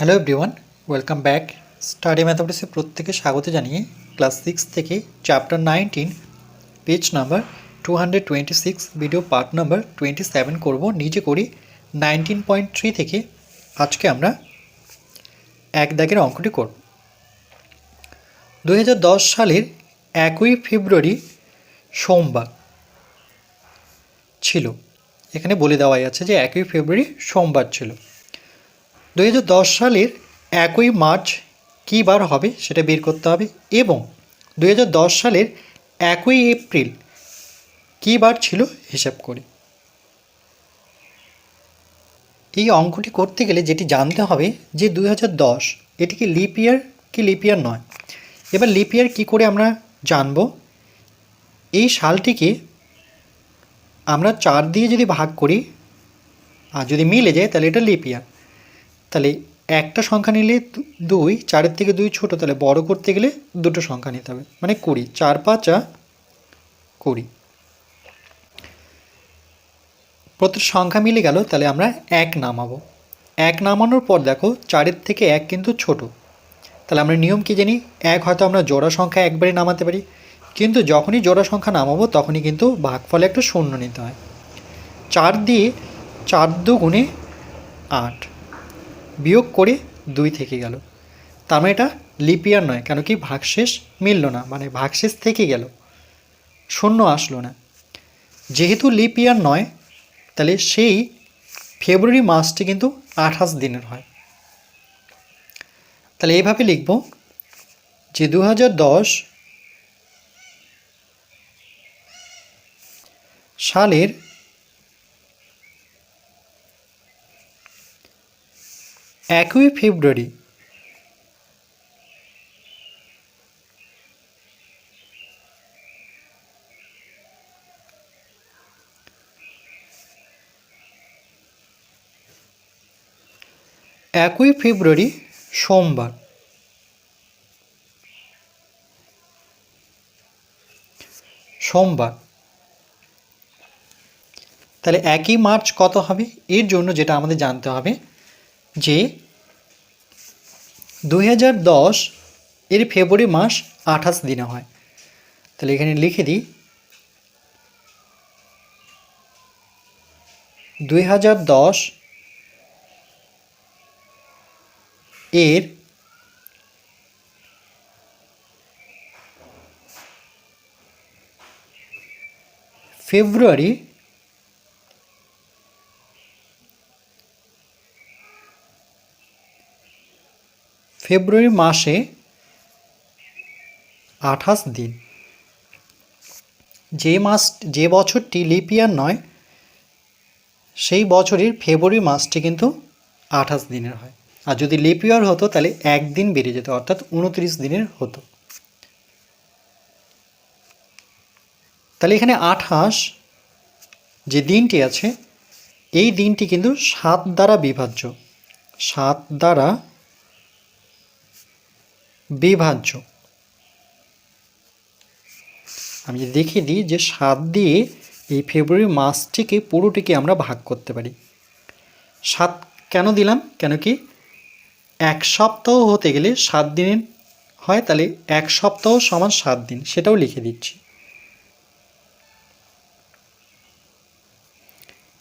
Hello everyone welcome back study ম্যাথামেটিক্সে প্রত্যেকে স্বাগত জানিয়ে ক্লাস সিক্স থেকে chapter nineteen page number two hundred twenty six video part number twenty seven করব। নিজে করি নাইনটিন পয়েন্ট থ্রি থেকে। আজকে আমরা এক দাগের অঙ্কটি করব। দু হাজার দশ সালের একই ফেব্রুয়ারি সোমবার ছিল। এখানে বলে দেওয়াই আছে যে একই ফেব্রুয়ারি সোমবার ছিল। দু হাজার দশ সালের একই মার্চ কী বার হবে সেটা বের করতে হবে এবং দু হাজার দশ সালের একই এপ্রিল কী বার ছিল হিসাব করি। এই অঙ্কটি করতে গেলে যেটি জানতে হবে যে দু হাজার দশ এটি কি লিপ ইয়ার কি লিপ ইয়ার নয়। এবার লিপ ইয়ার কী করে আমরা জানব? এই সালটিকে আমরা চার দিয়ে যদি ভাগ করি, আর যদি মিলে যায় তাহলে এটা লিপ ইয়ার। তাহলে একটা সংখ্যা নিলে দুই, চারের থেকে দুই ছোট, তাহলে বড় করতে গেলে দুটো সংখ্যা নিতে হবে। মানে কুড়ি, চার পাঁচা কুড়ি। প্রত্যেক সংখ্যা মিলে গেল, তাহলে আমরা এক নামাবো। এক নামানোর পর দেখো চারের থেকে এক কিন্তু ছোট। তাহলে আমরা নিয়ম কি জানি? এক হয়তো আমরা জোড়া সংখ্যা একবারে নামাতে পারি, কিন্তু যখনই জোড়া সংখ্যা নামাবো তখনই কিন্তু ভাগফলে একটা শূন্য নিতে হয়। চার দিয়ে চার দু গুণে আট। বিয়োগ করে দুই থেকে গেল। তার মানে এটা লিপিয়ার নয়, কেন কি ভাগশেষ মিলল না মানে ভাগশেষ থেকে গেল। শূন্য আসলো না। যেহেতু লিপিয়ার নয়, তাহলে সেই ফেব্রুয়ারি মাসটি কিন্তু আঠাশ দিনের হয়। তাহলে এইভাবে লিখব যে দু দশ সালের একই ফেব্রুয়ারি। একই ফেব্রুয়ারি, সোমবার। সোমবার। তাহলে একই মার্চ কত হবে? এর জন্য যেটা আমাদের জানতে হবে যে দুই হাজার দশ এর ফেব্রুয়ারি মাস আঠাশ দিনে হয়। তাহলে এখানে লিখে দিই। দুই হাজার দশ এর ফেব্রুয়ারি ফেব্রুয়ারি মাসে আঠাশ দিন। যে মাস, যে বছরটি লিপিয়ার নয়, সেই বছরের ফেব্রুয়ারি মাসটি কিন্তু আঠাশ দিনের হয়। আর যদি লিপ ইয়ার হতো, তাহলে একদিন বেড়ে যেত, অর্থাৎ উনত্রিশ দিনের হতো। তাহলে এখানে আঠাশ যে দিনটি আছে, এই দিনটি কিন্তু সাত দ্বারা বিভাজ্য। সাত দ্বারা বিভাজ্য। আমি যদি দেখিয়ে দিই যে সাত দিয়ে এই ফেব্রুয়ারি মাসটিকে পুরোটিকে আমরা ভাগ করতে পারি। সাত কেন দিলাম? কেন কি? এক সপ্তাহ হতে গেলে সাত দিনের হয়, তাহলে এক সপ্তাহ সমান সাত দিন, সেটাও লিখে দিচ্ছি।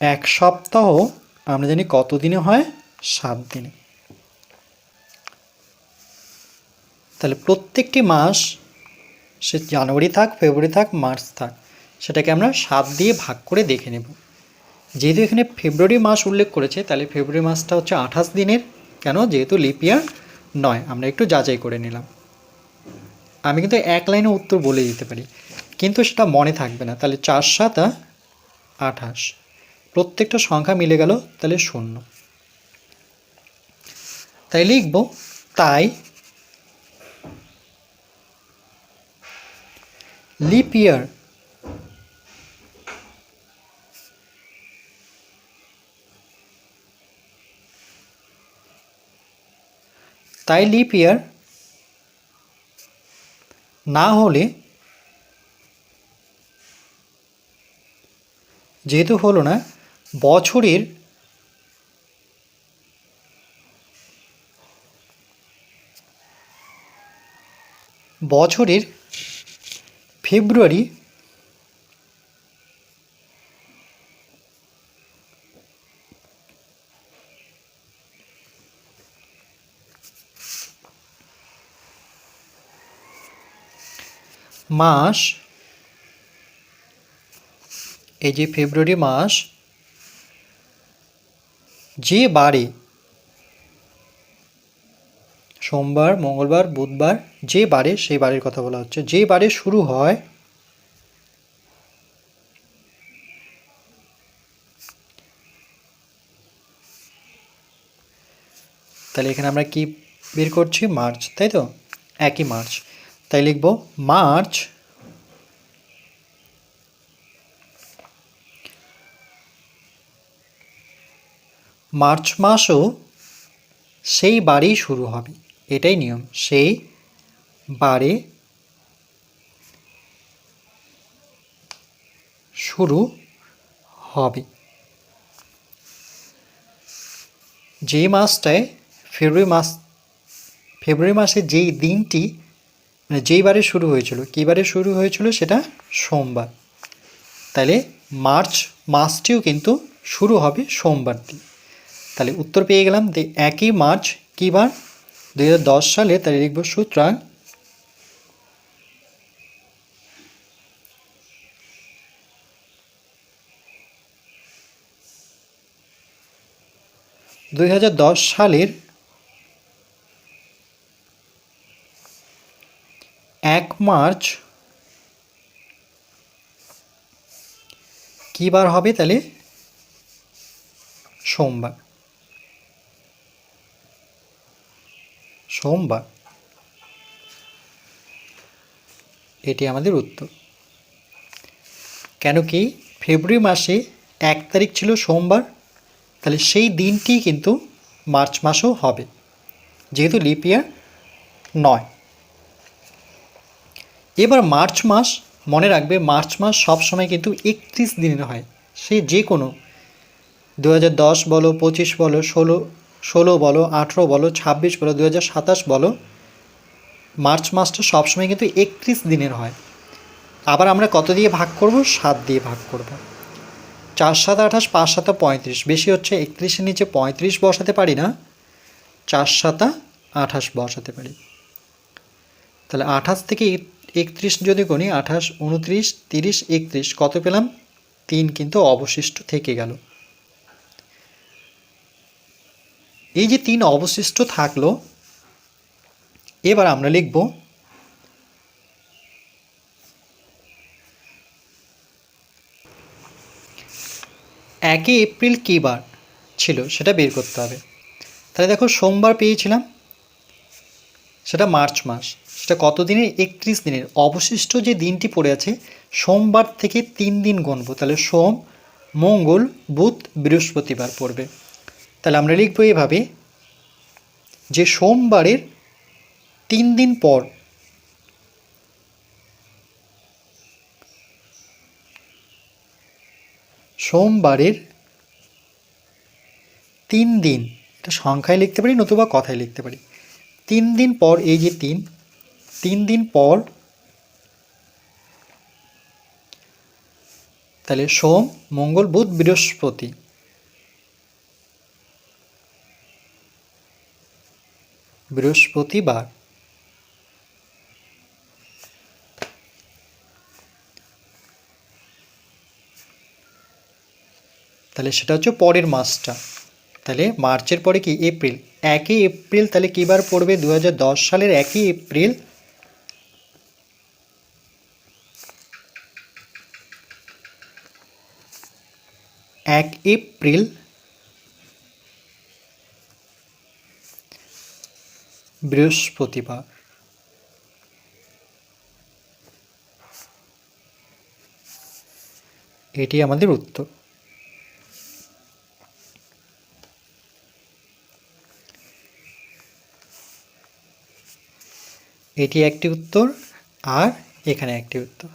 এক সপ্তাহ আমরা জানি কত দিনে হয়? সাত দিনে। তাহলে প্রত্যেকটি মাস সে জানুয়ারি থাক, ফেব্রুয়ারি থাক, মার্চ থাক, সেটাকে আমরা সাত দিয়ে ভাগ করে দেখে নেব। যেহেতু এখানে ফেব্রুয়ারি মাস উল্লেখ করেছে, তাহলে ফেব্রুয়ারি মাসটা হচ্ছে আঠাশ দিনের। কেন? যেহেতু লিপিয়ার নয়, আমরা একটু যাচাই করে নিলাম। আমি কিন্তু এক লাইনে উত্তর বলে দিতে পারি, কিন্তু সেটা মনে থাকবে না। তাহলে চার সাতা আঠাশ, প্রত্যেকটা সংখ্যা মিলে গেল, তাহলে শূন্য। তাই লিখব, তাই লিপ ইয়ার তাই লিপ ইয়ার না হলে যেহেতু হলো না বছরের বছরের ফেব্রুয়ারি? মাস? এই যে ফেব্রুয়ারি মাস যে বারে সোমবার, মঙ্গলবার, বুধবার, যে বারে, সেই বারের কথা বলা হচ্ছে। যে বারে শুরু হয়, তাহলে এখানে আমরা কি বের করছি? মার্চ, তাই তো? একই মার্চ। তাই লিখব মার্চ মার্চ মাসও সেই বারেই শুরু হবে। এটাই নিয়ম। সেই বারে শুরু হবে। যে মাসটায় ফেব্রুয়ারি মাস ফেব্রুয়ারি মাসে যেই দিনটি মানে যেই বারে শুরু হয়েছিল, কী বারে শুরু হয়েছিল সেটা সোমবার। তাহলে মার্চ মাসটিও কিন্তু শুরু হবে সোমবার দিয়ে তাহলে উত্তর পেয়ে গেলাম যে একই মার্চ কী বার? দুই হাজার দশ সালে তাহলে লিখব সুতরাং দুই হাজার দশ সালের এক মার্চ কী বার হবে তাহলে? সোমবার। সোমবার। এটি আমাদের উত্তর। কেন কি ফেব্রুয়ারি মাসে এক তারিখ ছিল সোমবার, তাহলে সেই দিনটি কিন্তু মার্চ মাসেও হবে, যেহেতু লিপ ইয়ার নয়। এবার মার্চ মাস, মনে রাখবে মার্চ মাস সবসময় কিন্তু একত্রিশ দিনের হয়, সে যে কোনো দু হাজার দশ বলো, পঁচিশ বলো, ষোলো ষোলো বলো, আঠেরো বলো, ছাব্বিশ বলো দু হাজার সাতাশ বলো, মার্চ মাসটা সবসময় কিন্তু একত্রিশ দিনের হয়। আবার আমরা কত দিয়ে ভাগ করব? সাত দিয়ে ভাগ করব। চার সাত আঠাশ, পাঁচ সাতা পঁয়ত্রিশ। বেশি হচ্ছে একত্রিশের নিচে পঁয়ত্রিশ বসাতে পারি না। চার সাতা আঠাশ বসাতে পারি। তাহলে আঠাশ থেকে একত্রিশ যদি গণি আঠাশ, উনত্রিশ, তিরিশ, একত্রিশ, কত পেলাম? তিন কিন্তু অবশিষ্ট থেকে গেল। এই যে তিন অবশিষ্ট থাকল, এবার আমরা লিখব একই এপ্রিল কী বার ছিল সেটা বের করতে হবে। তাহলে দেখো সোমবার পেয়েছিলাম, সেটা মার্চ মাস, সেটা কত দিনের একত্রিশ দিনের। অবশিষ্ট যে দিনটি পড়ে আছে, সোমবার থেকে তিন দিন গণবো তাহলে সোম, মঙ্গল, বুধ, বৃহস্পতিবার পড়বে। তাহলে আমরা লিখব এভাবে, যে সোমবারের তিন দিন পর সোমবারের তিন দিন, এটা সংখ্যায় লিখতে পারি নতুবা কথায় লিখতে পারি, তিন দিন পর এই যে তিন তিন দিন পর তাহলে সোম, মঙ্গল, বুধ, বৃহস্পতি বৃহস্পতিবার। তাহলে সেটা হচ্ছে পরের মাসটা। তাহলে মার্চের পরে কি এপ্রিল? একই এপ্রিল তাহলে কী বার পড়বে? দু হাজার দশ সালের একই এপ্রিল। এক এপ্রিল বৃহস্পতিবার। এটি আমাদের উত্তর। এটি একটি উত্তর আর এখানে একটি উত্তর।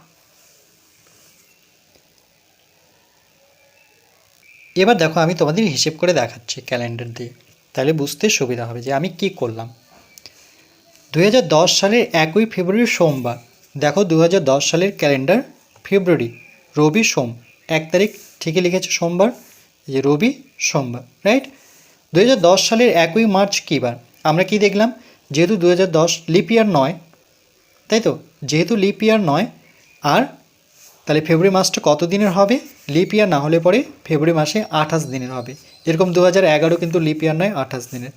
এবার দেখো আমি তোমাদের হিসেব করে দেখাচ্ছি ক্যালেন্ডার দিয়ে। তাহলে বুঝতে সুবিধা হবে যে আমি কি করলাম। দু হাজার দশ সালের একই ফেব্রুয়ারি সোমবার। দেখো দু হাজার দশ সালের ক্যালেন্ডার ফেব্রুয়ারি, রবি সোম। এক তারিখ ঠিকই লিখেছে সোমবার যে রবি সোমবার রাইট দু হাজার দশ সালের একই মার্চ কী বার? আমরা কি দেখলাম? যেহেতু দু হাজার দশ লিপ ইয়ার নয়, তাই তো? যেহেতু লিপ ইয়ার নয়, আর তাহলে ফেব্রুয়ারি মাসটা কত দিনের হবে? লিপ ইয়ার না হলে পরে ফেব্রুয়ারি মাসে আঠাশ দিনের হবে। যেরকম দু কিন্তু লিপ ইয়ার নয়, আঠাশ দিনের।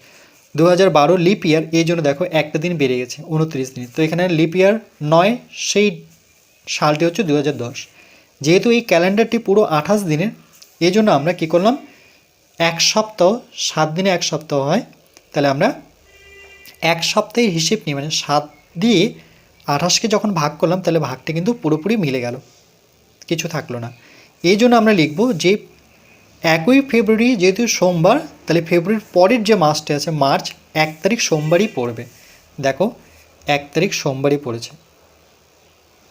দু হাজার বারো লিপ ইয়ার এই জন্য দেখো একটা দিন বেড়ে গেছে, উনত্রিশ দিন। তো এখানে লিপ ইয়ার নয়, সেই সালটি হচ্ছে দু হাজার দশ। যেহেতু এই ক্যালেন্ডারটি পুরো আঠাশ দিনের এই জন্য আমরা কী করলাম, এক সপ্তাহ, সাত দিনে এক সপ্তাহ হয়, তাহলে আমরা এক সপ্তাহের হিসেব নিয়ে মানে সাত দিয়ে আঠাশকে যখন ভাগ করলাম, তাহলে ভাগটা কিন্তু পুরোপুরি মিলে গেল, কিছু থাকল না। এই জন্য আমরা লিখব যে একই ফেব্রুয়ারি যেহেতু সোমবার, তাহলে ফেব্রুয়ারির পরের যে মাসটা আছে, মার্চ, এক তারিখ সোমবারই পড়বে। দেখো, এক তারিখ সোমবারই পড়েছে।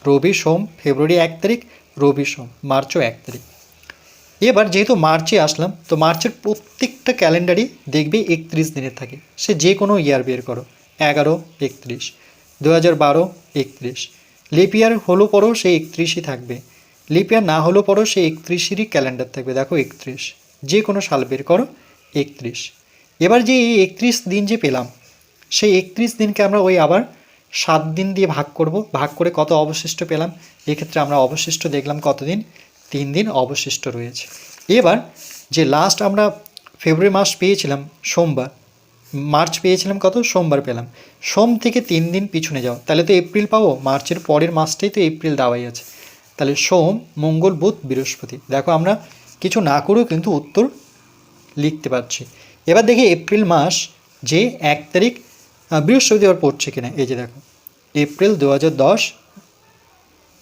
রবি সোম, ফেব্রুয়ারি এক তারিখ, রবি সোম, মার্চও এক তারিখ। এবার যেহেতু মার্চে আসলাম, তো মার্চের প্রত্যেকটা ক্যালেন্ডারই দেখবে একত্রিশ দিনের থাকে। সে যে কোনো ইয়ার বের করো, এগারো, একত্রিশ। দু হাজার বারো, একত্রিশ। লিপ ইয়ার হলো পরও সেই একত্রিশই থাকবে। লিপ ইয়ার না হলো পরও সেই একত্রিশেরই ক্যালেন্ডার থাকবে। দেখো একত্রিশ। যে কোনো সাল বের করো, একত্রিশ। এবার যে এই একত্রিশ দিন যে পেলাম, সেই একত্রিশ দিনকে আমরা ওই আবার সাত দিন দিয়ে ভাগ করব। ভাগ করে কত অবশিষ্ট পেলাম? এক্ষেত্রে আমরা অবশিষ্ট দেখলাম কতদিন? তিন দিন অবশিষ্ট রয়েছে। এবার যে লাস্ট আমরা ফেব্রুয়ারি মাস পেয়েছিলাম, সোমবার। মার্চ পেয়েছিলাম কত? সোমবার পেলাম। সোম থেকে তিন দিন পিছনে যাও। তাহলে তো এপ্রিল পাবো। মার্চের পরের মাসটাই তো এপ্রিল দেওয়াই আছে। তাহলে সোম, মঙ্গল, বুধ, বৃহস্পতি। দেখো আমরা কিছু না করেও কিন্তু উত্তর লিখতে পারছি। এবার দেখি এপ্রিল মাস যে এক তারিখ বৃহস্পতিবার পড়ছে কিনা। এই যে দেখো, এপ্রিল দু দশ,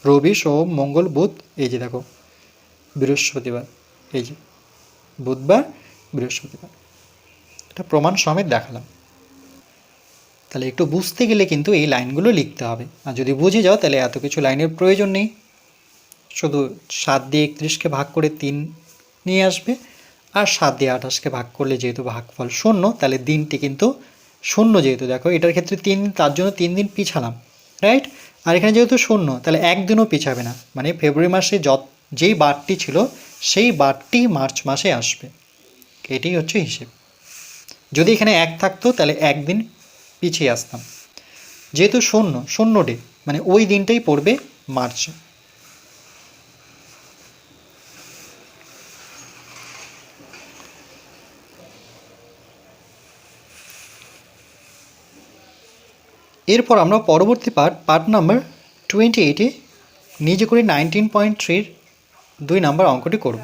রবি, সোম, মঙ্গল, বুধ, এই যে দেখো, বৃহস্পতিবার। এই যে বুধবার, বৃহস্পতিবার। এটা প্রমাণ সমেত দেখালাম। তাহলে একটু বুঝতে গেলে কিন্তু এই লাইনগুলো লিখতে হবে। আর যদি বুঝে যাও, তাহলে এত কিছু লাইনের প্রয়োজন নেই। শুধু সাত দিয়ে একত্রিশকে ভাগ করে তিন নিয়ে আসবে, আর সাত দিয়ে আঠাশকে ভাগ করলে যেহেতু ভাগফল শূন্য, তাহলে দিনটি কিন্তু শূন্য যেহেতু। দেখো, এটার ক্ষেত্রে তিন, তার জন্য তিন দিন পিছালাম রাইট আর এখানে যেহেতু শূন্য, তাহলে একদিনও পিছাবে না। মানে ফেব্রুয়ারি মাসে যত, যেই বারটি ছিল, সেই বারটি মার্চ মাসে আসবে। এটাই হচ্ছে হিসেব। যদি এখানে এক থাকতো, তাহলে একদিন পিছিয়ে আসতাম। যেহেতু শূন্য শূন্য ডে মানে ওই দিনটাই পড়বে মার্চে। এরপর আমরা পরবর্তী পার্ট পার্ট নাম্বার টোয়েন্টি এইটে নিজে করে নাইনটিন পয়েন্ট থ্রির দুই নাম্বার অঙ্কটি করব।